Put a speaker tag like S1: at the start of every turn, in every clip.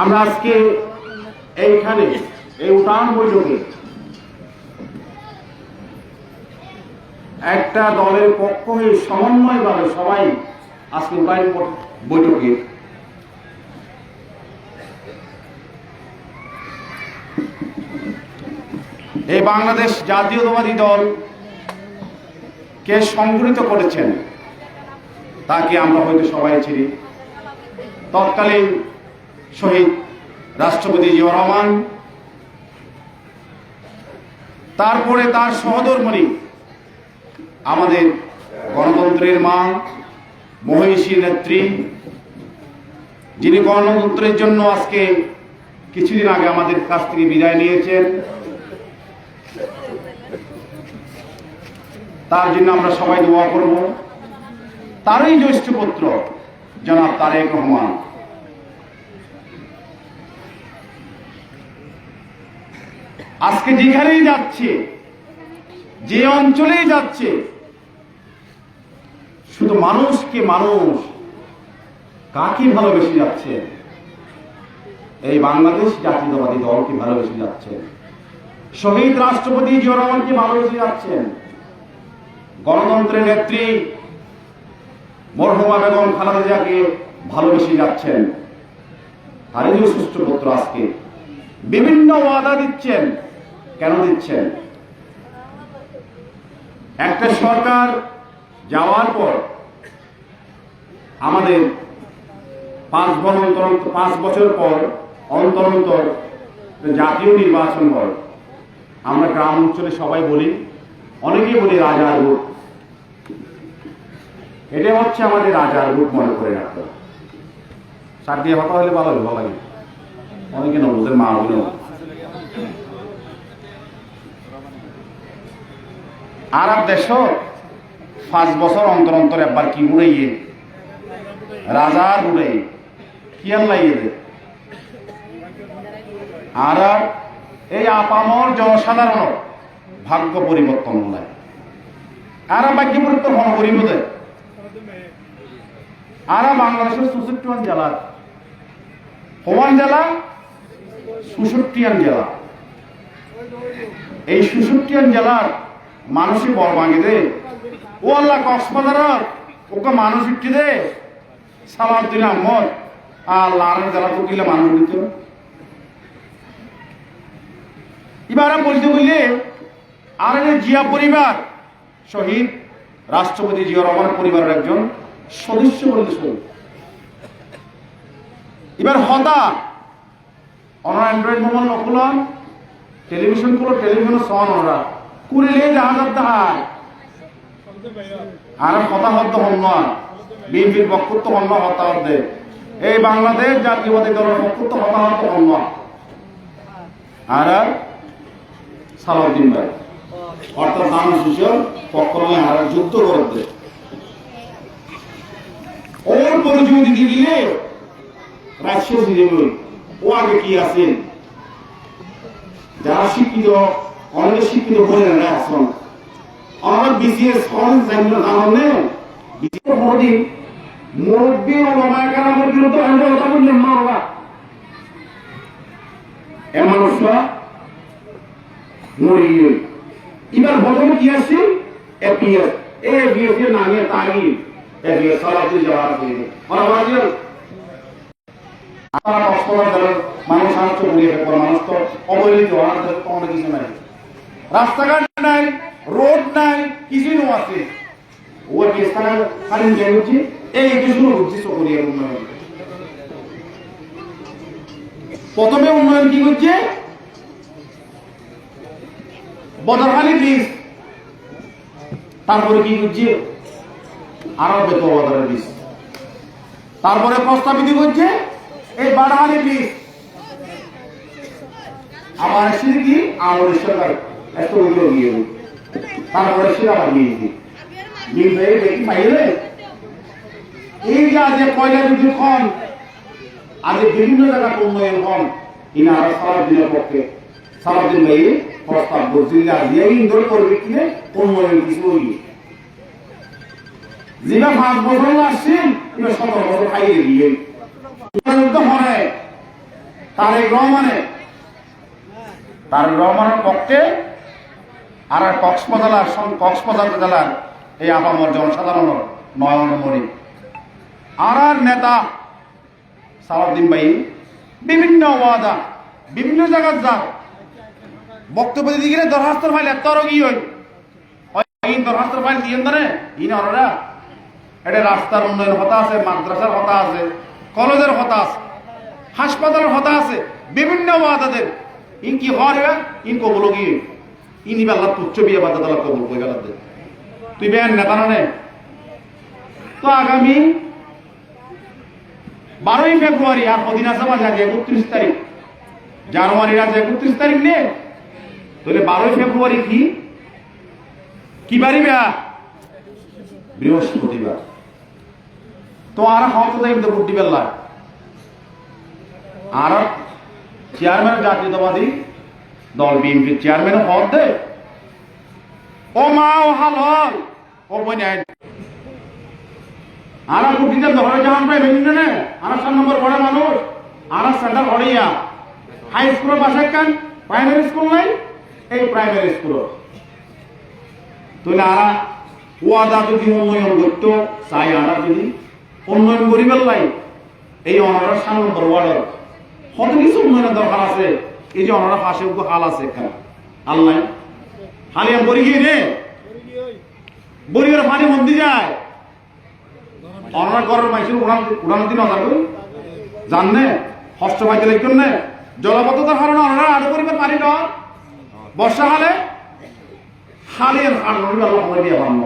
S1: আমরা আজকে এইখানে, এই উঠান বৈঠকে একটা দলের পক্ষ হয়ে সমন্বয়ভাবে সবাই আজকে উঠান বৈঠকে এই বাংলাদেশ জাতীয়তাবাদী দল কে সংগঠিত করেছেন, তাকে আমরা হয়তো সবাই চিনি। তৎকালীন শহীদ রাষ্ট্রপতি জিয়া রহমান, তারপরে তার সহধর্মণী আমাদের গণতন্ত্রের মা মহিষী নেত্রী, যিনি গণতন্ত্রের জন্য আজকে কিছুদিন আগে আমাদের কাছ থেকে বিদায় নিয়েছেন। তার জন্য আমরা সবাই দোয়া করব। তারই জ্যৈষ্ঠ পুত্র জনাব তারেক রহমান। আজকে যেখানেই যাচ্ছে, যে অঞ্চলেই যাচ্ছে, শুধু মানুষকে মানুষ কাকে ভালোবেসে যাচ্ছে এই বাংলাদেশ জাতীয়তাবাদী দলকে ভালোবেসে যাচ্ছে শহীদ রাষ্ট্রপতি জিয়া ভালোবেসে যাচ্ছেন। গণতন্ত্রের নেত্রী মরহুমা বেগম খালেদা ভালোবেসে যাচ্ছেন। তারই সুষ্ঠু পুত্র আজকে। বিভিন্ন ওয়াদা দিচ্ছেন। কেন দিচ্ছেন? একটা সরকার যাওয়ার পর আমাদের পাঁচ বছর পাঁচ বছর পর অন্তর অন্তর জাতীয় নির্বাচন হয়। আমরা গ্রাম অঞ্চলে সবাই বলি, অনেকেই বলি রাজার রূপ। এটা হচ্ছে আমাদের রাজার রূপ মনে করে রাখতে সার দিয়ে হতা হলে ভালো হবে ভালো লাগে। অনেকে নেব ওদের মা বলে আরব দেশ পাঁচ বছর অন্তর অন্তর একবার কি উড়াইয়ে রাজার উড়াই কি আল্লাহ ইয়ে আর এই আপামর জনসাধারণ ভাগ্য পরিবর্তন নয় আর ভাগ্য পরিবর্তন হন করিব আর বাংলাদেশের চৌষট্টিয়ান জেলার হওয়ান জেলা? সুষট্টিয়ান জেলা। এই সুষট্টিয়ান জেলার মানুষই বড় ভাঙে দে। ও আল্লাহ কক্সবাজার ওকে মানুষ ইটি দে। সালাউদ্দিন আহমদ আর লারের জেলা তো মানুষ দিত এবার বলতে বললে, আর জিয়া পরিবার, শহীদ রাষ্ট্রপতি জিয়া রহমানের পরিবারের একজন সদস্য বলতে শহীদ এবার হতা অনার অ্যান্ড্রয়েড মোবাইল নকুলন টেলিভিশনগুলো টেলিভিশন সন ওরা। কুড়িলে জাহাজার তাহার আর কথা হদ্দ না বিএনপির বক্তব্য না হত্যা হদ্দে এই বাংলাদেশ জাতীয়বাদী দলের বক্তব্য হত্যা হদ্দ না। আর, সালাউদ্দিন ভাই, অর্থাৎ মানুষ হিসেবে পক্ষ আর যুদ্ধ করতে ওর পরিচয় দিতে গিয়ে রাজশাহী দেবে ও আগে কি আছেন? যারা শিক্ষিত অনেক শিক্ষিত বলে না এখন আমার বিসিএস ফর্ম জানলো না মানে? বিসিএস মোদি বিরুদ্ধে এ মরিয়ে এবার প্রথমে কি আসছে এপিএস। এ বিএস এর নামে তাগি এপিএস সালাতে যাওয়ার আছে ওরা অস্ত্রের মানুষ মানুষ তো অনেক কিছু নাই। রাস্তাঘাট নাই, রোড নাই, কিছুই নো আছে। ও কি স্থানে খালি যাই হচ্ছে এই শুরু হচ্ছে সকরিয়া উন্নয়ন। প্রথমে উন্নয়ন কি হচ্ছে বদরখালি ব্রিজ। তারপরে কি হচ্ছে আরও বেত বদরের ব্রিজ। তারপরে প্রস্তাবিত হচ্ছে এই বাড়াহালি ব্রিজ। আবার এসে কি? আমার সরকার এত উল্টো গিয়ে তারপরে সে আবার গিয়েছি কিন্তু এই দেখি পাইলে এই যে আজ পয়লা বিদ্যুৎ খন আজ বিভিন্ন জায়গায় উন্নয়ন হন ইনারা সারাদিনের পক্ষে সারাদিন মেয়ে প্রস্তাব করছেন যে ইন্দোর করবে কিনে উন্নয়ন কিছু হইয়ে যেটা পাঁচ বছর আসছেন এবার সতেরো বছর খাইয়ে মনে তারেক রহমানে তারেক রহমানের পক্ষে আর আর কক্সবাজার কক্সবাজার জেলার এই আপামর জনসাধারণ নয়ন মরি আর আর নেতা সালাউদ্দিন ভাই, বিভিন্ন ওয়াদা, বিভিন্ন জায়গার যা। বক্তব্য দিদি গেলে দরখাস্তর ফাইল এত কি হই। এই দরখাস্তর ফাইল দিয়ে ধরে ই নরা এটা রাস্তার উন্নয়ন হতা আছে, মাদ্রাসার হতা আছে, কলেজের হতা আছে, হাসপাতালের হতা আছে, বিভিন্ন ওয়াদাদের। ইন কি হওয়ার ইন কবল ইনি বেলা তুচ্ছ বিয়ে বাদা তালা কবল কই বেলাতে তুই বেন নেতা নে। তো আগামী বারোই ফেব্রুয়ারি, আর কদিন আছে মাঝে আগে একত্রিশ তারিখ। জানুয়ারির আজ একত্রিশ তারিখ নে। তাহলে বারোই ফেব্রুয়ারি কি? কি বাড়ি বেয়া? বৃহস্পতিবার। তো আর দেব তো বুদ্ধি বেলা আর চেয়ারম্যান জাতীয়তাবাদী দল বিএনপির চেয়ারম্যান হদ দে ও মা, ও হালল। ও বনে আর বুদ্ধিতে ধরে যাওয়ান পাই নে। আর সাত নম্বর মানুষ। আর সেন্টার হাই স্কুলের পাশে কেন? প্রাইমারি স্কুল নাই? এই প্রাইমারি স্কুল। তুই আর ওয়াদা যদি উন্নয়ন করতো, চাই আর যদি উন্নয়ন করিবার লাই। এই অনার সাত নম্বর ওয়ার্ডের। কত কিছু উন্নয়নের দরকার আছে? এই যে পাশে উগ্র হাল আছে এখানে। আল্লাহ হালিয়া বরি গিয়ে রে। বরিয়ার পানি মন্দির যায়। অনার ঘরের মাইসের উড়ান উড়ানোর দিন জাননে হস্ত পাইতে লিখুন নে? জলবদ্ধতার কারণে অনারা আরও করিবার পানি ডর বর্ষা হলে? হালের আর নড়িবার সময় দিয়ে বান্ন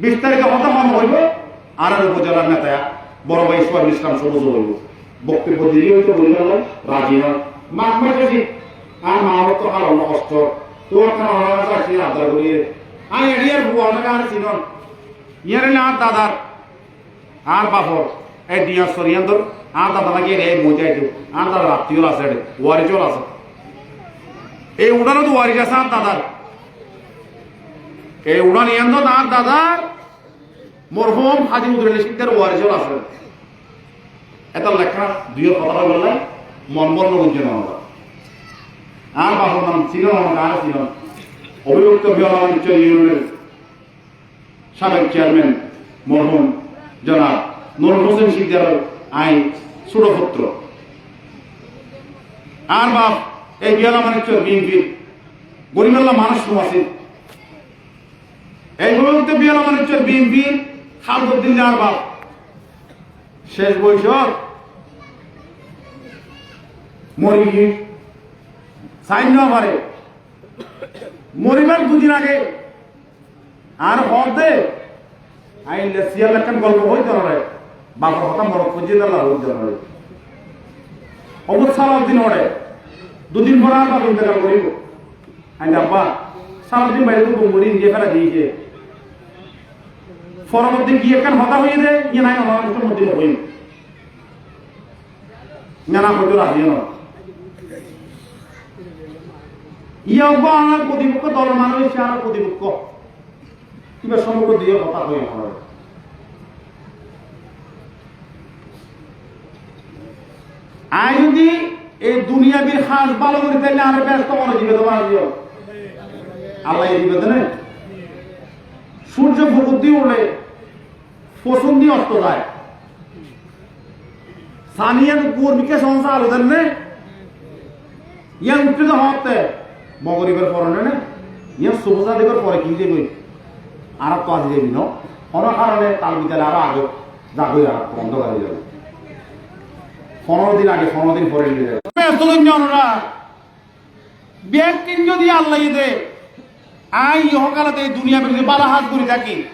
S1: বিশ তারিখে কথা মন হইব। আর আর উপজেলার নেতা বড় ভাই ইসলাম সবুজ হইব বক্তব্য দিলে হইতে রাজি নয় মাসে ঠিক আর মা তো হাল কষ্ট, তোর অনারা আসি আদার করিয়ে আর এড়িয়ার বুয়া না, আর চিনন ইয়ারে না আর দাদার, আর বাপর, এই দিয়া সরিয়ান্দর আর দাদা নাকি রে মজাই দিও আর দাদা রাত্রিও আছে রে ওয়ারিজও আছে এই উড়ানো তো ওয়ারিজ আছে আর দাদার। এই উড়ান ইয়ান্দর আর দাদার, মরহুম হাজি উদ্দিন সিদ্ধের ওয়ারিজও আছে এটা লেখা দুই কথা বললে মন বর্ণ আমরা। আর বাপর নাম ছিল আমাকে আর ছিল অভিযুক্ত বিহারাঞ্চল ইউনিয়নের সাবেক চেয়ারম্যান মরহুম জনাব নুরুল হোসেন সিদ্দার আইন ছোট আর বাপ এই বিয়ালা মানে বিএনপির গরিমাল্লা মানুষ আছে এই মুহূর্তে বিয়ালা মানে বিএনপির খালবুদ্দিন আর বাপ। শেষ বৈঠক মরি সাইন না মরিবার দুদিন আগে আর দে। আইন সিয়াল একখান গল্প হইতে পারে বাবার কথা মরক খুঁজে দিলা হইতে পারে। অবুত সালাউদ্দিন হরে দুদিন পর আর বাবা ইন্তেকাল করিব। আইন আব্বা সালাউদ্দিন বাইরে তো বঙ্গুরি নিজে ফেলা দিয়েছে। পরবর্তী কি একখান হতা হয়ে দে ইয়ে নাই আমার মধ্যে হইতে রাজি না ইয়া অব্বা আমার প্রতিপক্ষ দল মানুষ সে আমার প্রতিপক্ষ। কিংবা সমগ্র দিয়ে কথা হয়ে হয়। আই যদি এই দুনিয়াবির হাঁস ভালো করে, তাইলে আর ব্যস্ত মনে দিবে তোমার আল্লাহ দিবে তো সূর্য ফুকুর দিয়ে ফসুন দিয়ে অস্ত যায়। সানিয়ান কর্মীকে আলো দেন ইয়ান মগরিবের পরনে নে ইয়ান সুবসা দেবের পরে কি দেবে আর তো আজি যাবি ন? কোনো কারণে তার ভিতরে আরও আগে যাবই আর বন্ধ করে যাবে। পনেরো দিন আগে, পনেরো দিন পরে নিয়ে যাবে। ব্যক্তিন যদি আল্লাহ দে আই ইহকালতে দুনিয়া বেশি বালা হাত করে থাকি।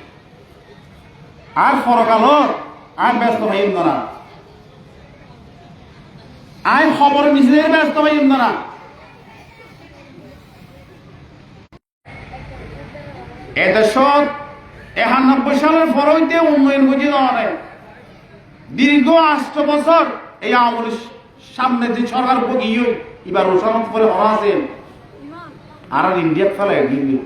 S1: আর ফরকাল আর ব্যস্ত হইম না আই খবর নিজেদের ব্যস্ত হইম না এদেশত একানব্বই সালের পর হইতে উন্নয়ন বুঝি নয় দীর্ঘ আষ্ট বছর এই আমল সামনে যে সরকার বগিয়ে এবার ওসানত করে আছেন আর আর ইন্ডিয়াত ফেলে দিল্লি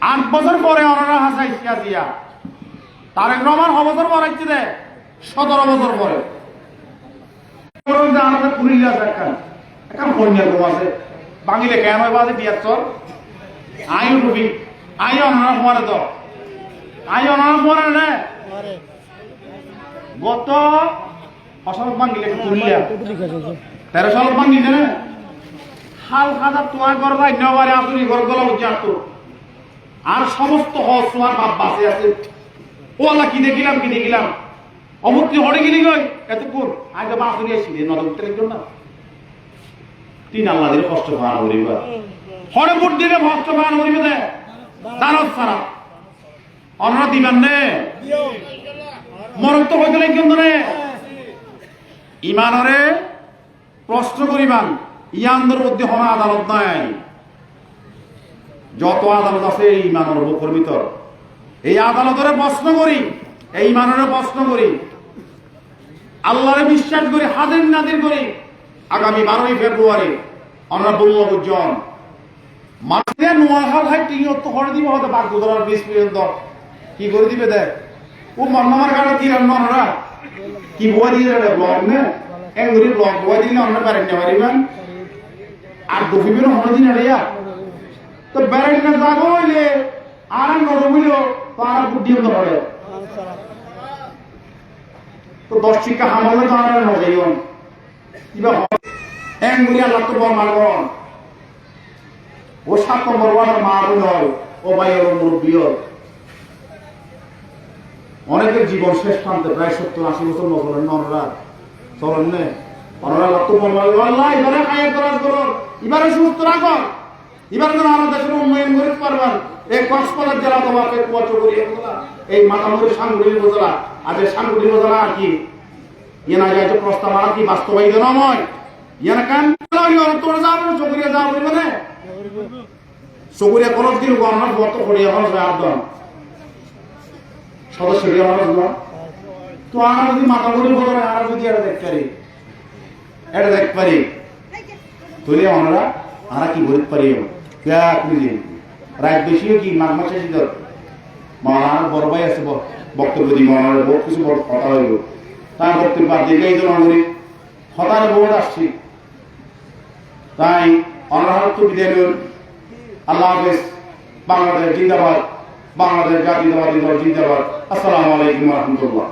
S1: আট বছর পরে অনারা হাসাই দিয়া তারেক রহমান হ বছর পর আসছে রে, সতেরো বছর পরে। আমাদের আছে বাঙিলে কেন বাজে বিয়ার চর আইও রুবি আইও অনারা পরে তো। আইও অনারা পরে না গত ফসল বাঙিলে পুরুলিয়া তেরো সাল বাঙিলে না। হাল খাদা তোমার ঘর ভাই নেওয়ারে আসুনি ঘর গলা তো আর সমস্ত তোমার বাপ বাসে আছে। ও আল্লাহ কি দেখিলাম কি দেখিলাম? অমুক্তি হরে গেলি গই এতক্ষণ। আজ তো বাসুরি আসি নদ উঠতে লাগল না। তিন আল্লাহ দিলে কষ্ট পান করিবা। হরে বুট দিলে ভক্ত পান করিবে দে ইমানরে প্রশ্ন করিবান মধ্যে হমা আদালত নাই। যত আদালত আছে, এই ইমানের ভিতর। এই আদালতের প্রশ্ন করি, এই ইমানের প্রশ্ন করি। আল্লাহরে বিশ্বাস করি, হাজির নাজির করি। আগামী বারোই ফেব্রুয়ারি আমরা বললাম উজ্জ্বল মাঠে নোয়াখাল হাই টিং তো করে দিবে হয়তো বাঘ গুদরার বিশ পর্যন্ত কি করে দিবে দেখ? ও মন্নামার গাড়ি কি রান্না ওনারা কি বই দিয়ে ব্লগ নে? এগুলি ব্লগ বই দিলে আমরা পারেন না পারিবেন আর দুপুর হলো দিন এড়িয়া তো বেড়াই না যাব হইলে আর নরমিল তো আর বুদ্ধি হতে পারে তো দশ টিকা হামলে তো আর কিবা এঙ্গুলি আল্লাহ তো বল মারবন ও সাত নম্বর ওয়ার্ডের মা বোন হয় ও ভাই ওর মুরব্বী অনেকের জীবন শেষ প্রান্তে প্রায় সত্তর আশি বছর নজরের নররা চলেন নে। অনরা লক্ষ বলব আল্লাহ, এবারে খায়ের করার করুন। এবারে সুস্থ রাখুন। এবারে যেন আমার দেশের উন্নয়ন করতে পারবেন। এই কক্সবাজার জেলা তোমাকে কুয়াচুরি এই মাতামুরি আজ এই আর কি? যায় যে প্রস্তাব আর কি বাস্তবায়িত নয়? ইয়ে কেন তোরা যাব চকুরিয়া যাব মানে চকুরিয়া খরচ দিল গণনা বর্ত করিয়া খরচ একদম সদস্য না তো আমরা যদি মাথা করি বলো আমরা যদি এটা দেখতে পারি এটা দেখতে পারি তুলে আমরা আমরা কি বলতে পারি রাত বেশিও কি, মাঘ মাসে শীতল মার বড় ভাই আছে বক্তব্য দিই মার বহুত কিছু বড় কথা হইল তার বক্তব্য এই জন্য করি হতার বহুত আসছি। তাই অনার তো বিদায় আল্লাহ হাফেজ বাংলাদেশ জিন্দাবাদ বাংলাদেশ জাতীয়তাবাদী দল জিন্দাবাদ। আসসালামু আলাইকুম রহমতুল্লাহ।